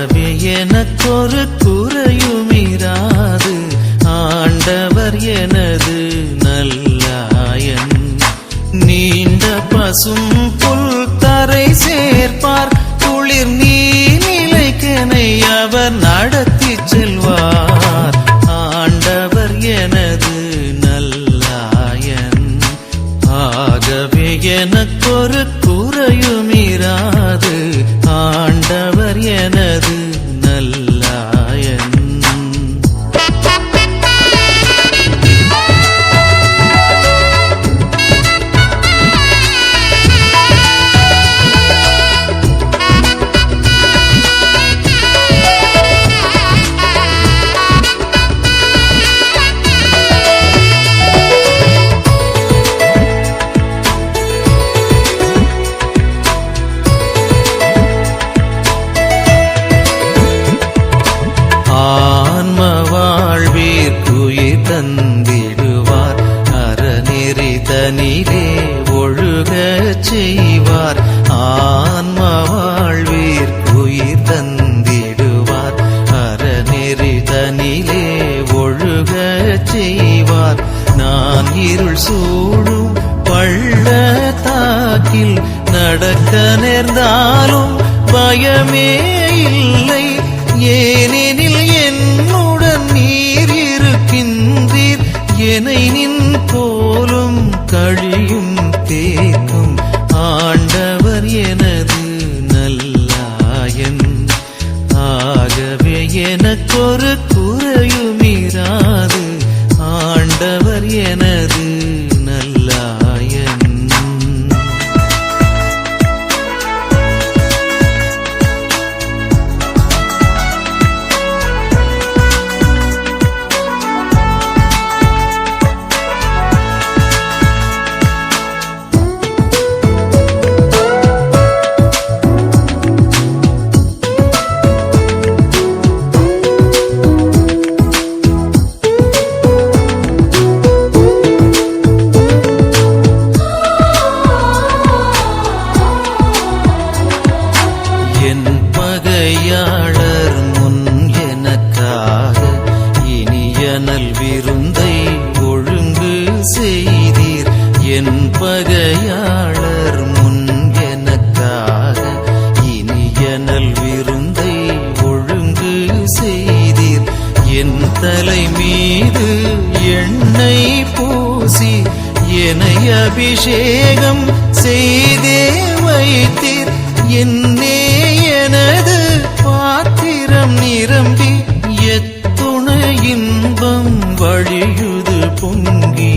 ஆகவே எனக்கொரு குறையுமிராது. ஆண்டவர் எனது நல்லாயன். நீண்ட பசும் புல் தரை சேர்ப்பார். குளிர் நீலைக்கனை அவர் நடத்தி செல்வார். ஆண்டவர் எனது நல்லாயன். ஆகவே எனக்கொரு குறையுமிராது. நீரே தனிலே ஒழுகச் செய்வார். ஆன்ம வாழ்விற்குயிர் தந்திடுவார். அறநெறி தனிலே ஒழுகச் செய்வார். நான் இருள் சூடும் பள்ளத்தாக்கில் நடக்க நேர்ந்தாலும் பயமே இல்லை. ஏனெனில் என் தலை மீது எண்ணெய் பூசி என்னை அபிஷேகம் செய்தே வைத்தீர். என்னே எனது பாத்திரம் நிரம்பி எத்துணை இன்பம் வழியுது பொங்கி